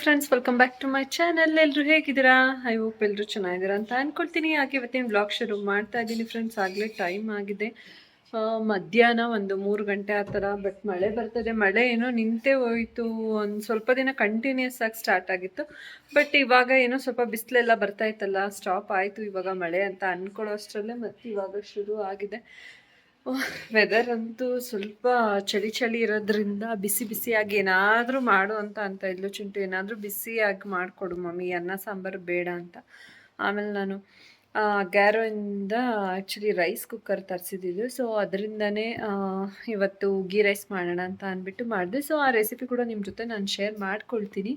Friends welcome back to my channel ಎಲ್ಲರೂ ಹೇಗಿದ್ದೀರಾ? I hope ಎಲ್ಲರೂ ಚೆನ್ನಾಗಿದ್ದೀರಾ ಅಂತ ಅಂದ್ಕೊಳ್ತೀನಿ ಹಾಗೆ ಇವತ್ತಿನ ಬ್ಲಾಗ್ ಶುರು ಮಾಡ್ತಾ ಇದ್ದೀನಿ ಫ್ರೆಂಡ್ಸ್ ಆಗಲೇ ಟೈಮ್ ಆಗಿದೆ. ಮಧ್ಯಾಹ್ನ ಒಂದು ಮೂರು ಗಂಟೆ ಆ ಥರ ಬಟ್ ಮಳೆ ಬರ್ತದೆ. ಮಳೆ ಏನೋ ನಿಂತೇ ಹೋಯಿತು. ಒಂದು ಸ್ವಲ್ಪ ದಿನ ಕಂಟಿನ್ಯೂಸ್ ಆಗಿ ಸ್ಟಾರ್ಟ್ ಆಗಿತ್ತು. ಬಟ್ ಇವಾಗ ಏನೋ ಸ್ವಲ್ಪ ಬಿಸಿಲೆಲ್ಲ ಬರ್ತಾ ಇತ್ತಲ್ಲ ಸ್ಟಾಪ್ ಆಯಿತು ಇವಾಗ ಮಳೆ ಅಂತ ಅಂದ್ಕೊಳ್ಳೋ ಅಷ್ಟರಲ್ಲೇ ಮತ್ತೆ ಇವಾಗ ಶುರು ಆಗಿದೆ. ವೆದರ್ ಅಂತೂ ಸ್ವಲ್ಪ ಚಳಿ ಚಳಿ ಇರೋದ್ರಿಂದ ಬಿಸಿ ಬಿಸಿಯಾಗಿ ಏನಾದರೂ ಮಾಡು ಅಂತ ಅಂತ ಇದ್ಲು ಚಿಂಟು. ಏನಾದರೂ ಬಿಸಿಯಾಗಿ ಮಾಡಿಕೊಡು ಮಮ್ಮಿ, ಅನ್ನ, ಸಾಂಬಾರು ಬೇಡ ಅಂತ. ಆಮೇಲೆ ನಾನು ಗ್ಯಾರೋಯಿಂದ ಆ್ಯಕ್ಚುಲಿ ರೈಸ್ ಕುಕ್ಕರ್ ತರಿಸಿದ್ದು ಸೊ ಅದರಿಂದನೇ ಇವತ್ತು ಗೀ ರೈಸ್ ಮಾಡೋಣ ಅಂತ ಅಂದ್ಬಿಟ್ಟು ಮಾಡಿದೆ. ಸೊ ಆ ರೆಸಿಪಿ ಕೂಡ ನಿಮ್ಮ ಜೊತೆ ನಾನು ಶೇರ್ ಮಾಡ್ಕೊಳ್ತೀನಿ.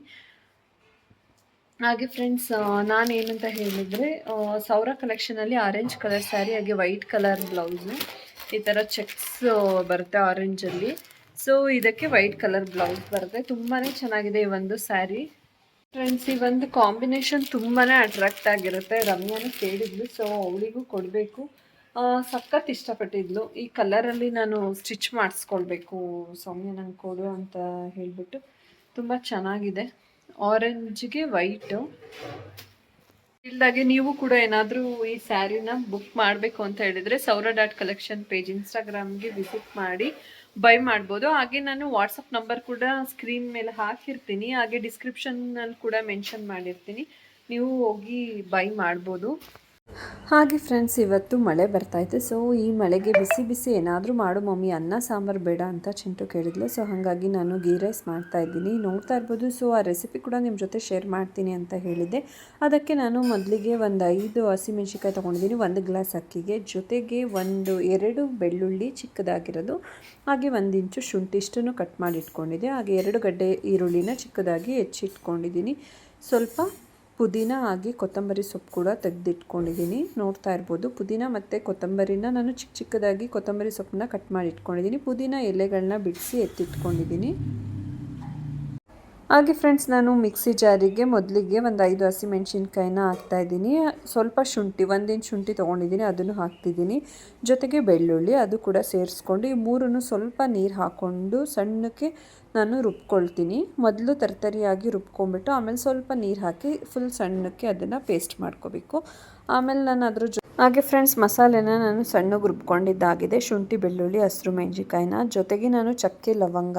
ಹಾಗೆ ಫ್ರೆಂಡ್ಸ್ ನಾನು ಏನಂತ ಹೇಳಿದರೆ ಸೌರ ಕಲೆಕ್ಷನಲ್ಲಿ ಆರೆಂಜ್ ಕಲರ್ ಸ್ಯಾರಿ ಹಾಗೆ ವೈಟ್ ಕಲರ್ ಬ್ಲೌಸು ಈ ಥರ ಚೆಕ್ಸ್ ಬರುತ್ತೆ ಆರೆಂಜಲ್ಲಿ ಸೊ ಇದಕ್ಕೆ ವೈಟ್ ಕಲರ್ ಬ್ಲೌಸ್ ಬರುತ್ತೆ. ತುಂಬಾ ಚೆನ್ನಾಗಿದೆ ಈ ಒಂದು ಸ್ಯಾರಿ ಫ್ರೆಂಡ್ಸ್ ಈ ಒಂದು ಕಾಂಬಿನೇಷನ್ ತುಂಬಾ ಅಟ್ರಾಕ್ಟ್ ಆಗಿರುತ್ತೆ. ರಮ್ಯಾನು ಕೇಳಿದ್ಲು ಸೊ ಅವಳಿಗೂ ಕೊಡಬೇಕು. ಸಖತ್ ಇಷ್ಟಪಟ್ಟಿದ್ಲು. ಈ ಕಲರಲ್ಲಿ ನಾನು ಸ್ಟಿಚ್ ಮಾಡಿಸ್ಕೊಳ್ಬೇಕು, ಸೌಮ್ಯ ನಂಗೆ ಕೊಡು ಅಂತ ಹೇಳಿಬಿಟ್ಟು. ತುಂಬ ಚೆನ್ನಾಗಿದೆ. ಆರೆಂಜ್ಗೆ ವೈಟು ಇಲ್ದಾಗೆ ನೀವು ಕೂಡ ಏನಾದರೂ ಈ ಸ್ಯಾರಿನ ಬುಕ್ ಮಾಡಬೇಕು ಅಂತ ಹೇಳಿದ್ರೆ ಸೌರ ಡಾಟ್ ಕಲೆಕ್ಷನ್ ಪೇಜ್ ಇನ್ಸ್ಟಾಗ್ರಾಮ್ಗೆ ವಿಸಿಟ್ ಮಾಡಿ ಬೈ ಮಾಡ್ಬೋದು. ಹಾಗೆ ನಾನು ವಾಟ್ಸಪ್ ನಂಬರ್ ಕೂಡ ಸ್ಕ್ರೀನ್ ಮೇಲೆ ಹಾಕಿರ್ತೀನಿ. ಹಾಗೆ ಡಿಸ್ಕ್ರಿಪ್ಷನ್ನಲ್ಲಿ ಕೂಡ ಮೆನ್ಷನ್ ಮಾಡಿರ್ತೀನಿ. ನೀವು ಹೋಗಿ ಬೈ ಮಾಡ್ಬೋದು. ಹಾಗೆ ಫ್ರೆಂಡ್ಸ್ ಇವತ್ತು ಮಳೆ ಬರ್ತಾಯಿತ್ತು ಸೊ ಈ ಮಳೆಗೆ ಬಿಸಿ ಬಿಸಿ ಏನಾದರೂ ಮಾಡು ಮಮ್ಮಿ. ಅನ್ನ, ಸಾಂಬಾರು ಬೇಡ ಅಂತ ಚಿಂಟು ಕೇಳಿದ್ಲು. ಸೊ ಹಾಗಾಗಿ ನಾನು ಗೀ ರೈಸ್ ಮಾಡ್ತಾ ಇದ್ದೀನಿ. ನೋಡ್ತಾ ಇರ್ಬೋದು. ಸೊ ಆ ರೆಸಿಪಿ ಕೂಡ ನಿಮ್ಮ ಜೊತೆ ಶೇರ್ ಮಾಡ್ತೀನಿ ಅಂತ ಹೇಳಿದ್ದೆ. ಅದಕ್ಕೆ ನಾನು ಮೊದಲಿಗೆ ಒಂದು ಐದು ಹಸಿಮೆಣ್ಸಿಕಾಯಿ ತೊಗೊಂಡಿದ್ದೀನಿ. ಒಂದು ಗ್ಲಾಸ್ ಅಕ್ಕಿಗೆ. ಜೊತೆಗೆ ಒಂದು ಎರಡು ಬೆಳ್ಳುಳ್ಳಿ ಚಿಕ್ಕದಾಗಿರೋದು. ಹಾಗೆ ಒಂದು ಇಂಚು ಶುಂಠಿ ಇಷ್ಟನ್ನು ಕಟ್ ಮಾಡಿ ಇಟ್ಕೊಂಡಿದ್ದೆ. ಹಾಗೆ ಎರಡು ಗಡ್ಡೆ ಈರುಳ್ಳಿನ ಚಿಕ್ಕದಾಗಿ ಹೆಚ್ಚಿಟ್ಕೊಂಡಿದ್ದೀನಿ. ಸ್ವಲ್ಪ ಪುದೀನ ಆಗಿ ಕೊತ್ತಂಬರಿ ಸೊಪ್ಪು ಕೂಡ ತೆಗೆದಿಟ್ಕೊಂಡಿದ್ದೀನಿ. ನೋಡ್ತಾ ಇರ್ಬೋದು. ಪುದೀನ ಮತ್ತು ಕೊತ್ತಂಬರಿನ ನಾನು ಚಿಕ್ಕ ಚಿಕ್ಕದಾಗಿ ಕೊತ್ತಂಬರಿ ಸೊಪ್ಪನ್ನ ಕಟ್ ಮಾಡಿ ಇಟ್ಕೊಂಡಿದ್ದೀನಿ. ಪುದೀನ ಎಲೆಗಳನ್ನ ಬಿಡಿಸಿ ಎತ್ತಿಟ್ಕೊಂಡಿದ್ದೀನಿ. ಹಾಗೆ ಫ್ರೆಂಡ್ಸ್ ನಾನು ಮಿಕ್ಸಿ ಜಾರಿಗೆ ಮೊದಲಿಗೆ ಒಂದು ಐದು ಹಸಿಮೆಣ್ಸಿನ್ಕಾಯಿನ ಹಾಕ್ತಾಯಿದ್ದೀನಿ ಸ್ವಲ್ಪ ಶುಂಠಿ, ಒಂದಿನ ಶುಂಠಿ ತೊಗೊಂಡಿದ್ದೀನಿ, ಅದನ್ನು ಹಾಕ್ತಿದ್ದೀನಿ. ಜೊತೆಗೆ ಬೆಳ್ಳುಳ್ಳಿ, ಅದು ಕೂಡ ಸೇರಿಸ್ಕೊಂಡು ಈ ಮೂರನ್ನು ಸ್ವಲ್ಪ ನೀರು ಹಾಕ್ಕೊಂಡು ಸಣ್ಣಕ್ಕೆ ನಾನು ರುಬ್ಕೊಳ್ತೀನಿ. ಮೊದಲು ತರ್ತರಿಯಾಗಿ ರುಬ್ಕೊಂಡ್ಬಿಟ್ಟು ಆಮೇಲೆ ಸ್ವಲ್ಪ ನೀರು ಹಾಕಿ ಫುಲ್ ಸಣ್ಣಕ್ಕೆ ಅದನ್ನು ಪೇಸ್ಟ್ ಮಾಡ್ಕೋಬೇಕು. ಆಮೇಲೆ ನಾನು ಅದ್ರ ಜೊ, ಹಾಗೆ ಫ್ರೆಂಡ್ಸ್ ಮಸಾಲೆನ ನಾನು ಸಣ್ಣಗೆ ರುಬ್ಕೊಂಡಿದ್ದಾಗಿದೆ. ಶುಂಠಿ, ಬೆಳ್ಳುಳ್ಳಿ, ಹಸಿರು, ಮೆಣಸಿನ್ಕಾಯಿನ. ಜೊತೆಗೆ ನಾನು ಚಕ್ಕೆ, ಲವಂಗ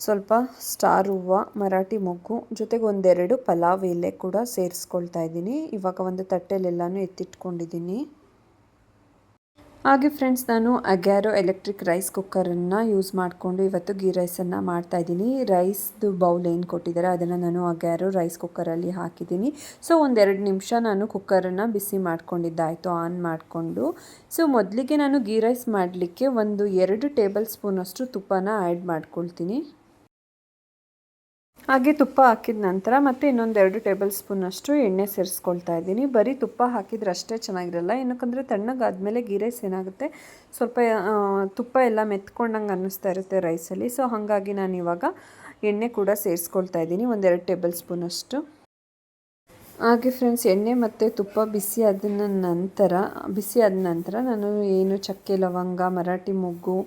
ಸ್ವಲ್ಪ ಸ್ಟಾರ್ ಹೂವ, ಮರಾಠಿ ಮೊಗ್ಗು ಜೊತೆಗೆ ಒಂದೆರಡು ಪಲಾವ್ ಎಲೆ ಕೂಡ ಸೇರಿಸ್ಕೊಳ್ತಾ ಇದ್ದೀನಿ. ಇವಾಗ ಒಂದು ತಟ್ಟೆಲೆಲ್ಲನೂ ಎತ್ತಿಟ್ಕೊಂಡಿದ್ದೀನಿ. ಹಾಗೆ ಫ್ರೆಂಡ್ಸ್, ನಾನು ಅಗ್ಯಾರೋ ಎಲೆಕ್ಟ್ರಿಕ್ ರೈಸ್ ಕುಕ್ಕರನ್ನು ಯೂಸ್ ಮಾಡಿಕೊಂಡು ಇವತ್ತು ಗೀ ರೈಸನ್ನು ಮಾಡ್ತಾಯಿದ್ದೀನಿ ರೈಸ್ದು ಬೌಲ್ ಏನು ಕೊಟ್ಟಿದ್ದಾರೆ ಅದನ್ನು ನಾನು ಅಗ್ಯಾರೋ ರೈಸ್ ಕುಕ್ಕರಲ್ಲಿ ಹಾಕಿದ್ದೀನಿ. ಸೊ, ಒಂದೆರಡು ನಿಮಿಷ ನಾನು ಕುಕ್ಕರನ್ನು ಬಿಸಿ ಮಾಡ್ಕೊಂಡಿದ್ದಾಯಿತು, ಆನ್ ಮಾಡಿಕೊಂಡು. ಸೊ, ಮೊದಲಿಗೆ ನಾನು ಗೀ ರೈಸ್ ಮಾಡಲಿಕ್ಕೆ ಒಂದು ಎರಡು ಟೇಬಲ್ ಸ್ಪೂನಷ್ಟು ತುಪ್ಪನ ಆ್ಯಡ್ ಮಾಡ್ಕೊಳ್ತೀನಿ. ಹಾಗೆ ತುಪ್ಪ ಹಾಕಿದ ನಂತರ ಮತ್ತೆ ಇನ್ನೊಂದೆರಡು ಟೇಬಲ್ ಸ್ಪೂನಷ್ಟು ಎಣ್ಣೆ ಸೇರಿಸ್ಕೊಳ್ತಾ ಇದ್ದೀನಿ. ಬರೀ ತುಪ್ಪ ಹಾಕಿದ್ರೆ ಅಷ್ಟೇ ಚೆನ್ನಾಗಿರಲ್ಲ. ಏನಕ್ಕಂದರೆ ತಣ್ಣಗಾದಮೇಲೆ ಗೀ ರೈಸ್ ಏನಾಗುತ್ತೆ? ಸ್ವಲ್ಪ ತುಪ್ಪ ಎಲ್ಲ ಮೆತ್ಕೊಂಡಂಗೆ ಅನ್ನಿಸ್ತಾ ಇರುತ್ತೆ ರೈಸಲ್ಲಿ. ಸೊ, ಹಾಗಾಗಿ ನಾನು ಇವಾಗ ಎಣ್ಣೆ ಕೂಡ ಸೇರಿಸ್ಕೊಳ್ತಾ ಇದ್ದೀನಿ. ಒಂದೆರಡು ಟೇಬಲ್ ಸ್ಪೂನಷ್ಟು ಹಾಗೆ ಫ್ರೆಂಡ್ಸ್ ಎಣ್ಣೆ ಮತ್ತು ತುಪ್ಪ ಬಿಸಿ ಆದ ನಂತರ, ಬಿಸಿ ಆದ ನಂತರ ನಾನು ಏನು ಚಕ್ಕೆ ಲವಂಗ, ಮರಾಠಿ ಮೊಗ್ಗು,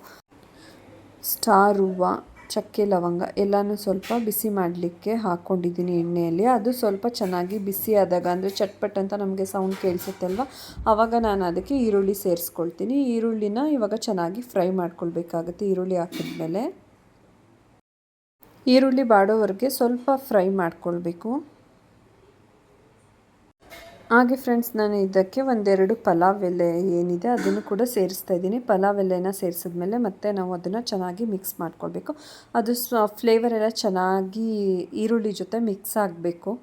ಸ್ಟಾರ್ ಹೂವು ಚಕ್ಕೆ, ಲವಂಗ ಎಲ್ಲನೂ ಸ್ವಲ್ಪ ಬಿಸಿ ಮಾಡಲಿಕ್ಕೆ ಹಾಕ್ಕೊಂಡಿದ್ದೀನಿ ಎಣ್ಣೆಯಲ್ಲಿ. ಅದು ಸ್ವಲ್ಪ ಚೆನ್ನಾಗಿ ಬಿಸಿ ಆದಾಗ, ಅಂದರೆ ಚಟ್ಪಟ್ ಅಂತ ನಮಗೆ ಸೌಂಡ್ ಕೇಳಿಸುತ್ತಲ್ವ? ಆವಾಗ ನಾನು ಅದಕ್ಕೆ ಈರುಳ್ಳಿ ಸೇರಿಸ್ಕೊಳ್ತೀನಿ. ಈರುಳ್ಳಿನ ಇವಾಗ ಚೆನ್ನಾಗಿ ಫ್ರೈ ಮಾಡ್ಕೊಳ್ಬೇಕಾಗುತ್ತೆ ಈರುಳ್ಳಿ ಹಾಕಿದ್ಮೇಲೆ. ಈರುಳ್ಳಿ ಬಾಡೋವರೆಗೆ ಸ್ವಲ್ಪ ಫ್ರೈ ಮಾಡ್ಕೊಳ್ಬೇಕು. ಹಾಗೆ ಫ್ರೆಂಡ್ಸ್ ನಾನು ಇದಕ್ಕೆ ಒಂದೆರಡು ಪಲಾವ್ ಎಲೆ ಏನಿದೆ ಅದನ್ನು ಕೂಡ ಸೇರಿಸ್ತಾ ಇದ್ದೀನಿ. ಪಲಾವ್ ಎಲೆನ ಸೇರಿಸಿದ್ಮೇಲೆ ಮತ್ತೆ ನಾವು ಅದನ್ನು ಚೆನ್ನಾಗಿ ಮಿಕ್ಸ್ ಮಾಡ್ಕೊಳ್ಬೇಕು. ಅದು ಫ್ಲೇವರ್ ಎಲ್ಲ ಚೆನ್ನಾಗಿ ಈರುಳ್ಳಿ ಜೊತೆ ಮಿಕ್ಸ್ ಆಗಬೇಕು.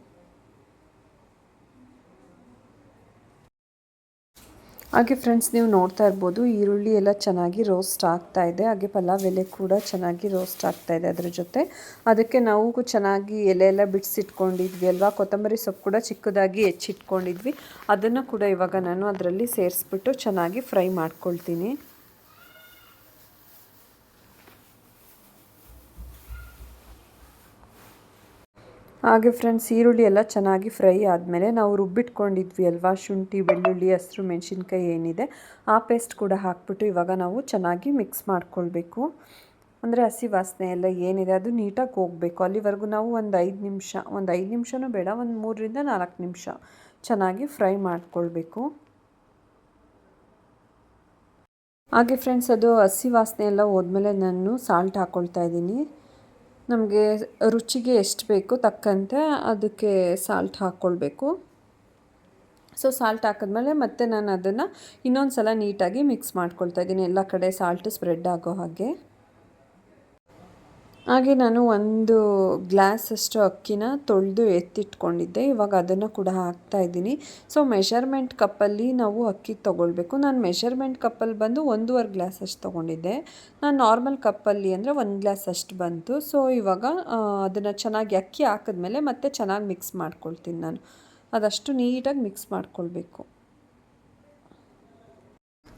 ಹಾಗೆ ಫ್ರೆಂಡ್ಸ್ ನೀವು ನೋಡ್ತಾ ಇರ್ಬೋದು, ಈರುಳ್ಳಿ ಎಲ್ಲ ಚೆನ್ನಾಗಿ ರೋಸ್ಟ್ ಆಗ್ತಾ ಇದೆ. ಹಾಗೆ ಪಲಾವ್ ಎಲೆ ಕೂಡ ಚೆನ್ನಾಗಿ ರೋಸ್ಟ್ ಆಗ್ತಾ ಇದೆ ಅದರ ಜೊತೆ. ಅದಕ್ಕೆ ನಾವು ಚೆನ್ನಾಗಿ ಎಲೆ ಎಲ್ಲ ಬಿಡಿಸಿಟ್ಕೊಂಡಿದ್ವಿ ಅಲ್ವಾ? ಕೊತ್ತಂಬರಿ ಸೊಪ್ಪು ಕೂಡ ಚಿಕ್ಕದಾಗಿ ಹೆಚ್ಚಿಟ್ಕೊಂಡಿದ್ವಿ. ಅದನ್ನು ಕೂಡ ಇವಾಗ ನಾನು ಅದರಲ್ಲಿ ಸೇರಿಸ್ಬಿಟ್ಟು ಚೆನ್ನಾಗಿ ಫ್ರೈ ಮಾಡ್ಕೊಳ್ತೀನಿ. ಹಾಗೆ ಫ್ರೆಂಡ್ಸ್ ಈರುಳ್ಳಿ ಎಲ್ಲ ಚೆನ್ನಾಗಿ ಫ್ರೈ ಆದಮೇಲೆ ನಾವು ರುಬ್ಬಿಟ್ಕೊಂಡಿದ್ವಿ ಅಲ್ವಾ? ಶುಂಠಿ, ಬೆಳ್ಳುಳ್ಳಿ, ಹಸಿರು, ಮೆಣಸಿನ್ಕಾಯಿ ಏನಿದೆ, ಆ ಪೇಸ್ಟ್ ಕೂಡ ಹಾಕ್ಬಿಟ್ಟು ಇವಾಗ ನಾವು ಚೆನ್ನಾಗಿ ಮಿಕ್ಸ್ ಮಾಡ್ಕೊಳ್ಬೇಕು. ಅಂದರೆ ಹಸಿ ವಾಸನೆ ಎಲ್ಲ ಏನಿದೆ, ಅದು ನೀಟಾಗಿ ಹೋಗಬೇಕು. ಅಲ್ಲಿವರೆಗೂ ನಾವು ಒಂದು ಐದು ನಿಮಿಷ, ಒಂದು ಐದು ನಿಮಿಷನೂ ಬೇಡ, ಒಂದು ಮೂರರಿಂದ ನಾಲ್ಕು ನಿಮಿಷ ಚೆನ್ನಾಗಿ ಫ್ರೈ ಮಾಡ್ಕೊಳ್ಬೇಕು. ಹಾಗೆ ಫ್ರೆಂಡ್ಸ್ ಅದು ಹಸಿ ವಾಸನೆ ಎಲ್ಲ ಹೋದ್ಮೇಲೆ ನಾನು ಸಾಲ್ಟ್ ಹಾಕ್ಕೊಳ್ತಾ ಇದ್ದೀನಿ. ನಮಗೆ ರುಚಿಗೆ ಎಷ್ಟು ಬೇಕು ತಕ್ಕಂತೆ ಅದಕ್ಕೆ ಸಾಲ್ಟ್ ಹಾಕ್ಕೊಳ್ಬೇಕು ಸೊ ಸಾಲ್ಟ್ ಹಾಕಿದ್ಮೇಲೆ ಮತ್ತೆ ನಾನು ಅದನ್ನು ಇನ್ನೊಂದು ಸಲ ನೀಟಾಗಿ ಮಿಕ್ಸ್ ಮಾಡ್ಕೊಳ್ತಾ ಇದ್ದೀನಿ. ಎಲ್ಲ ಕಡೆ ಸಾಲ್ಟ್ ಸ್ಪ್ರೆಡ್ ಆಗೋ ಹಾಗೆ. ಹಾಗೆ ನಾನು ಒಂದು ಗ್ಲಾಸಷ್ಟು ಅಕ್ಕಿನ ತೊಳೆದು ಎತ್ತಿಟ್ಕೊಂಡಿದ್ದೆ. ಇವಾಗ ಅದನ್ನು ಕೂಡ ಹಾಕ್ತಾ ಇದ್ದೀನಿ. ಸೊ ಮೆಷರ್ಮೆಂಟ್ ಕಪ್ಪಲ್ಲಿ ನಾವು ಅಕ್ಕಿ ತೊಗೊಳ್ಬೇಕು. ನಾನು ಮೆಷರ್ಮೆಂಟ್ ಕಪ್ಪಲ್ಲಿ ಬಂದು ಒಂದೂವರೆ ಗ್ಲಾಸ್ ಅಷ್ಟು ತೊಗೊಂಡಿದ್ದೆ. ನಾನು ನಾರ್ಮಲ್ ಕಪ್ಪಲ್ಲಿ ಅಂದರೆ ಒಂದು ಗ್ಲಾಸ್ ಅಷ್ಟು ಬಂತು. ಸೊ ಇವಾಗ ಅದನ್ನು ಚೆನ್ನಾಗಿ ಅಕ್ಕಿ ಹಾಕಿದ್ಮೇಲೆ ಮತ್ತೆ ಚೆನ್ನಾಗಿ ಮಿಕ್ಸ್ ಮಾಡ್ಕೊಳ್ತೀನಿ ನಾನು. ಅದಷ್ಟು ನೀಟಾಗಿ ಮಿಕ್ಸ್ ಮಾಡ್ಕೊಳ್ಬೇಕು.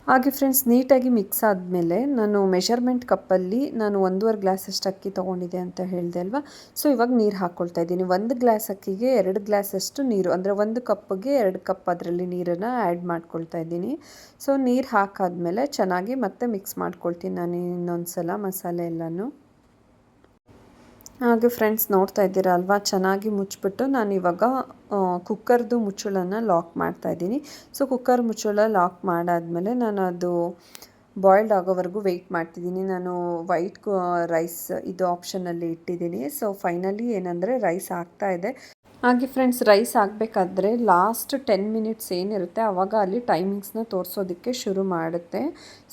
ಹಾಗೆ ಫ್ರೆಂಡ್ಸ್ ನೀಟಾಗಿ ಮಿಕ್ಸ್ ಆದಮೇಲೆ ನಾನು ಮೆಷರ್ಮೆಂಟ್ ಕಪ್ಪಲ್ಲಿ ನಾನು ಒಂದೂವರೆ ಗ್ಲಾಸಷ್ಟು ಅಕ್ಕಿ ತೊಗೊಂಡಿದ್ದೆ ಅಂತ ಹೇಳಿದೆ ಅಲ್ವಾ? ಸೊ ಇವಾಗ ನೀರು ಹಾಕ್ಕೊಳ್ತಾ ಇದ್ದೀನಿ. ಒಂದು ಗ್ಲಾಸ್ ಅಕ್ಕಿಗೆ ಎರಡು ಗ್ಲಾಸಷ್ಟು ನೀರು, ಅಂದರೆ ಒಂದು ಕಪ್ಪಿಗೆ ಎರಡು ಕಪ್ ಅದರಲ್ಲಿ ನೀರನ್ನು ಆ್ಯಡ್ ಮಾಡ್ಕೊಳ್ತಾ ಇದ್ದೀನಿ. ಸೊ ನೀರು ಹಾಕಾದ್ಮೇಲೆ ಚೆನ್ನಾಗಿ ಮತ್ತೆ ಮಿಕ್ಸ್ ಮಾಡ್ಕೊಳ್ತೀನಿ ನಾನು ಇನ್ನೊಂದು ಸಲ ಮಸಾಲೆ ಎಲ್ಲನೂ. ಹಾಗೆ ಫ್ರೆಂಡ್ಸ್ ನೋಡ್ತಾ ಇದ್ದೀರಾ ಅಲ್ವಾ? ಚೆನ್ನಾಗಿ ಮುಚ್ಚಿಬಿಟ್ಟು ನಾನು ಇವಾಗ ಕುಕ್ಕರ್ದು ಮುಚ್ಚಳನ ಲಾಕ್ ಮಾಡ್ತಾ ಇದ್ದೀನಿ. ಸೊ ಕುಕ್ಕರ್ ಮುಚ್ಚಳ ಲಾಕ್ ಮಾಡಾದಮೇಲೆ ನಾನು ಅದು ಬಾಯ್ಲ್ಡ್ ಆಗೋವರೆಗೂ ವೆಯ್ಟ್ ಮಾಡ್ತಿದ್ದೀನಿ. ನಾನು ವೈಟ್ ರೈಸ್ ಇದು ಆಪ್ಷನಲ್ಲಿ ಇಟ್ಟಿದ್ದೀನಿ. ಸೊ ಫೈನಲಿ ಏನಂದರೆ ರೈಸ್ ಆಗ್ತಾ ಇದೆ. ಹಾಗೆ ಫ್ರೆಂಡ್ಸ್ ರೈಸ್ ಆಗಬೇಕಾದ್ರೆ ಲಾಸ್ಟ್ ಟೆನ್ ಮಿನಿಟ್ಸ್ ಏನಿರುತ್ತೆ ಆವಾಗ ಅಲ್ಲಿ ಟೈಮಿಂಗ್ಸ್ನ ತೋರಿಸೋದಕ್ಕೆ ಶುರು ಮಾಡುತ್ತೆ.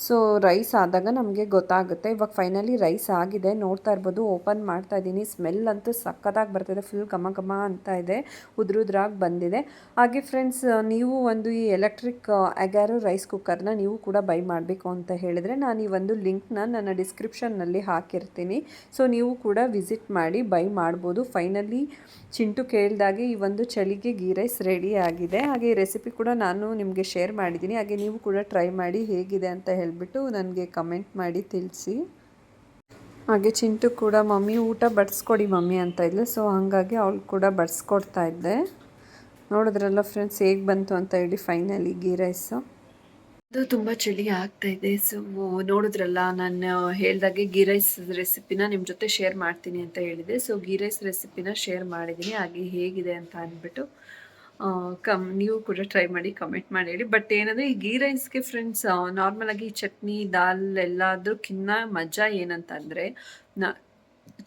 ಸೊ ರೈಸ್ ಆದಾಗ ನಮಗೆ ಗೊತ್ತಾಗುತ್ತೆ. ಇವಾಗ ಫೈನಲಿ ರೈಸ್ ಆಗಿದೆ. ನೋಡ್ತಾ ಇರ್ಬೋದು ಓಪನ್ ಮಾಡ್ತಾ ಇದ್ದೀನಿ. ಸ್ಮೆಲ್ ಅಂತೂ ಸಕ್ಕತ್ತಾಗಿ ಬರ್ತಿದೆ. ಫುಲ್ ಘಮ ಘಮ ಅಂತ ಇದೆ. ಉದ್ರುದ್ರಾಗಿ ಬಂದಿದೆ. ಹಾಗೆ ಫ್ರೆಂಡ್ಸ್ ನೀವು ಒಂದು ಈ ಎಲೆಕ್ಟ್ರಿಕ್ ಅಗ್ಯಾರೋ ರೈಸ್ ಕುಕ್ಕರ್ನ ನೀವು ಕೂಡ ಬೈ ಮಾಡಬೇಕು ಅಂತ ಹೇಳಿದರೆ ನಾನು ಈ ಒಂದು ಲಿಂಕ್ನ ನನ್ನ ಡಿಸ್ಕ್ರಿಪ್ಷನ್ನಲ್ಲಿ ಹಾಕಿರ್ತೀನಿ. ಸೊ, ನೀವು ಕೂಡ ವಿಸಿಟ್ ಮಾಡಿ, ಬೈ ಮಾಡ್ಬೋದು. ಫೈನಲಿ, ಚಿಂಟು ಕೇಳಿದಾಗೆ ಈ ಒಂದು ಚಳಿಗೆ ಗೀ ರೈಸ್ ರೆಡಿ ಆಗಿದೆ. ಹಾಗೆ ಈ ರೆಸಿಪಿ ಕೂಡ ನಾನು ನಿಮಗೆ ಶೇರ್ ಮಾಡಿದ್ದೀನಿ. ಹಾಗೆ ನೀವು ಕೂಡ ಟ್ರೈ ಮಾಡಿ ಹೇಗಿದೆ ಅಂತ ಹೇಳಿಬಿಟ್ಟು ನನಗೆ ಕಮೆಂಟ್ ಮಾಡಿ ತಿಳಿಸಿ. ಹಾಗೆ ಚಿಂಟು ಕೂಡ, ಮಮ್ಮಿ, ಊಟ ಬಡಿಸ್ಕೊಡಿ ಮಮ್ಮಿ ಅಂತ ಇದ್ಲು. ಸೊ, ಹಾಗಾಗಿ ಅವಳು ಕೂಡ ಬಡಿಸ್ಕೊಡ್ತಾ ಇದ್ದೆ. ನೋಡಿದ್ರಲ್ಲ ಫ್ರೆಂಡ್ಸ್, ಹೇಗೆ ಬಂತು ಅಂತ ಹೇಳಿ ಫೈನಲಿ ಗೀ ರೈಸು. ಅದು ತುಂಬ ಚಳಿ ಆಗ್ತಾ ಇದೆ. ಸೊ ನೋಡಿದ್ರಲ್ಲ, ನಾನು ಹೇಳ್ದಾಗೆ ಗೀ ರೈಸ್ ರೆಸಿಪಿನ ನಿಮ್ಮ ಜೊತೆ ಶೇರ್ ಮಾಡ್ತೀನಿ ಅಂತ ಹೇಳಿದೆ. ಸೊ ಗೀ ರೈಸ್ ರೆಸಿಪಿನ ಶೇರ್ ಮಾಡಿದ್ದೀನಿ. ಹಾಗೆ ಹೇಗಿದೆ ಅಂತ ಅಂದ್ಬಿಟ್ಟು ಕಮ್, ನೀವು ಕೂಡ ಟ್ರೈ ಮಾಡಿ ಕಮೆಂಟ್ ಮಾಡಿ ಹೇಳಿ. ಬಟ್ ಏನಂದರೆ, ಈ ಗೀ ರೈಸ್ಗೆ ಫ್ರೆಂಡ್ಸ್ ನಾರ್ಮಲಾಗಿ ಚಟ್ನಿ, ದಾಲ್ ಎಲ್ಲದಕ್ಕಿನ್ನ ಮಜಾ ಏನಂತ ಅಂದರೆ, ನ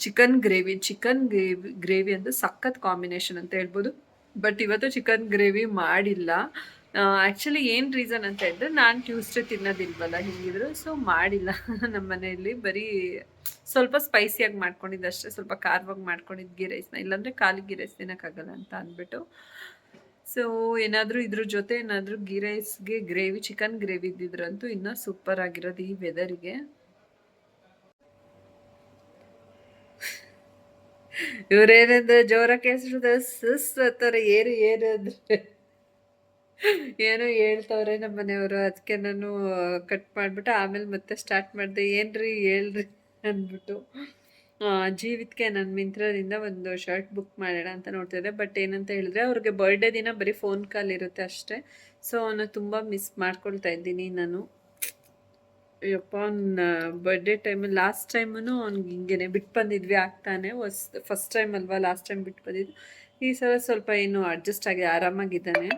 chicken gravy chicken gravy gravy ಅಂದ್ರೆ ಸಖತ್ ಕಾಂಬಿನೇಷನ್ ಅಂತ ಹೇಳ್ಬೋದು. ಬಟ್ ಇವತ್ತು ಚಿಕನ್ ಗ್ರೇವಿ ಮಾಡಿಲ್ಲ. ಆ್ಯಕ್ಚುಲಿ ಏನು ರೀಸನ್ ಅಂತ ಹೇಳಿದ್ರೆ ನಾನು ಟ್ಯೂಸ್ಡೇ ತಿನ್ನೋದಿಲ್ವಲ್ಲ ಹಿಂಗಿದ್ರು ಸೊ ಮಾಡಿಲ್ಲ. ನಮ್ಮ ಮನೆಯಲ್ಲಿ ಬರೀ ಸ್ವಲ್ಪ ಸ್ಪೈಸಿಯಾಗಿ ಮಾಡ್ಕೊಂಡಿದ್ದು ಅಷ್ಟೇ ಸ್ವಲ್ಪ ಖಾರವಾಗಿ ಮಾಡ್ಕೊಂಡಿದ್ದು ಗೀ ರೈಸ್ನ ಇಲ್ಲಾಂದರೆ ಖಾಲಿ ಗೀ ರೈಸ್ ತಿನ್ನೋಕ್ಕಾಗಲ್ಲ ಅಂತ ಅಂದ್ಬಿಟ್ಟು. ಸೊ ಏನಾದರೂ ಇದ್ರ ಜೊತೆ ಏನಾದರೂ ಗೀ ರೈಸ್ಗೆ ಗ್ರೇವಿ ಚಿಕನ್ ಗ್ರೇವಿ ಇದ್ದಿದ್ರಂತೂ ಇನ್ನೂ ಸೂಪರ್ ಆಗಿರೋದು ಈ ವೆದರಿಗೆ ಇವ್ರೇನಂದ್ರೆ ಜೋರ ಕೇಳಿಸ್ರದ ಸುಸ್ತಾರೆ ಏರು ಏರು, ಅಂದ್ರೆ. ಏನೋ ಹೇಳ್ತವ್ರೆ ನಮ್ಮ ಮನೆಯವರು ಅದಕ್ಕೆ ನಾನು ಕಟ್ ಮಾಡಿಬಿಟ್ಟು ಆಮೇಲೆ ಮತ್ತೆ ಸ್ಟಾರ್ಟ್ ಮಾಡಿದೆ, ಏನ್ರಿ ಹೇಳ್ರಿ ಅಂದ್ಬಿಟ್ಟು. ಜೀವಿತಕ್ಕೆ ನನ್ನ ಮಿಂತ್ರದಿಂದ ಒಂದು ಶರ್ಟ್ ಬುಕ್ ಮಾಡೋಣ ಅಂತ ನೋಡ್ತಿದ್ದೆ ಬಟ್ ಏನಂತ ಹೇಳಿದ್ರೆ, ಅವ್ರಿಗೆ ಬರ್ಡೇ ದಿನ ಬರೀ ಫೋನ್ ಕಾಲ್ ಇರುತ್ತೆ ಅಷ್ಟೇ. ಸೊ ಅವನ್ನ ತುಂಬ ಮಿಸ್ ಮಾಡ್ಕೊಳ್ತಾ ಇದ್ದೀನಿ ನಾನು. ಯಪ್ಪ, ಅವ್ನ ಬರ್ಡೇ ಟೈಮಲ್ಲಿ ಲಾಸ್ಟ್ ಟೈಮೂ ಅವ್ನಿಗೆ ಹಿಂಗೇನೆ ಬಿಟ್ಟು ಬಂದಿದ್ವಿ, ಆಗ್ತಾನೆ. ಫಸ್ಟ್ ಟೈಮ್ ಅಲ್ವಾ ಲಾಸ್ಟ್ ಟೈಮ್ ಬಿಟ್ಟು ಬಂದಿದ್ದು. ಈ ಸಲ ಸ್ವಲ್ಪ ಏನು ಅಡ್ಜಸ್ಟ್ ಆಗಿ ಆರಾಮಾಗಿದ್ದಾನೆ.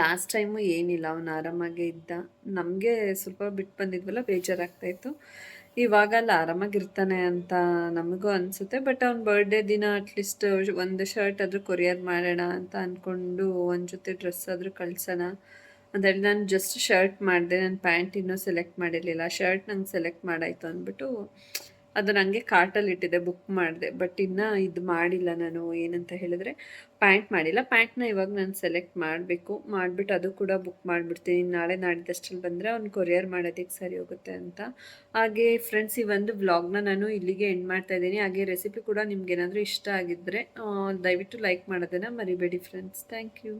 ಲಾಸ್ಟ್ ಟೈಮು ಏನಿಲ್ಲ, ಅವನು ಆರಾಮಾಗೇ ಇದ್ದ. ನಮಗೆ ಸ್ವಲ್ಪ ಬಿಟ್ಟು ಬಂದಿದ್ವಲ್ಲ ಬೇಜಾರಾಗ್ತಾಯಿತ್ತು ಇವಾಗ ಅಲ್ಲಿ ಆರಾಮಾಗಿರ್ತಾನೆ ಅಂತ ನಮಗೂ ಅನಿಸುತ್ತೆ. ಬಟ್ ಅವ್ನ ಬರ್ಡೇ ದಿನ ಅಟ್ಲೀಸ್ಟ್ ಒಂದು ಶರ್ಟ್ ಆದರೂ ಕೊರಿಯರ್ ಮಾಡೋಣ ಅಂತ ಅಂದ್ಕೊಂಡು ಒಂದು ಜೊತೆ ಡ್ರೆಸ್ ಆದರೂ ಕಳ್ಸೋಣ ಅಂದರೆ ನಾನು ಜಸ್ಟ್ ಶರ್ಟ್ ಮಾಡಿದೆ. ನಾನು ಪ್ಯಾಂಟ್ ಇನ್ನೂ ಸೆಲೆಕ್ಟ್ ಮಾಡಿರಲಿಲ್ಲ. ಶರ್ಟ್ ನಂಗೆ ಸೆಲೆಕ್ಟ್ ಮಾಡಾಯಿತು ಅಂದ್ಬಿಟ್ಟು ಅದು ನನಗೆ ಕಾರ್ಟಲ್ಲಿ ಇಟ್ಟಿದೆ ಬುಕ್ ಮಾಡಿದೆ. ಬಟ್ ಇನ್ನೂ ಇದು ಮಾಡಿಲ್ಲ ನಾನು, ಏನಂತ ಹೇಳಿದ್ರೆ ಪ್ಯಾಂಟ್ ಮಾಡಿಲ್ಲ. ಪ್ಯಾಂಟ್ನ ಇವಾಗ ನಾನು ಸೆಲೆಕ್ಟ್ ಮಾಡಬೇಕು. ಮಾಡಿಬಿಟ್ಟು ಅದು ಕೂಡ ಬುಕ್ ಮಾಡಿಬಿಡ್ತೀನಿ. ನಾಳೆ ನಾಡಿದ್ದಷ್ಟರಲ್ಲಿ ಬಂದರೆ ಅವ್ನು ಕೊರಿಯರ್ ಮಾಡೋದಕ್ಕೆ ಸರಿ ಹೋಗುತ್ತೆ ಅಂತ. ಹಾಗೆ ಫ್ರೆಂಡ್ಸ್ ಈ ಒಂದು ವ್ಲಾಗ್ನ ನಾನು ಇಲ್ಲಿಗೆ ಎಂಡ್ ಮಾಡ್ತಾ ಇದ್ದೀನಿ. ಹಾಗೆ ರೆಸಿಪಿ ಕೂಡ ನಿಮ್ಗೆ ಏನಾದರೂ ಇಷ್ಟ ಆಗಿದ್ದರೆ ದಯವಿಟ್ಟು ಲೈಕ್ ಮಾಡೋದನ್ನು ಮರಿಬೇಡಿ ಫ್ರೆಂಡ್ಸ್ ಥ್ಯಾಂಕ್ ಯು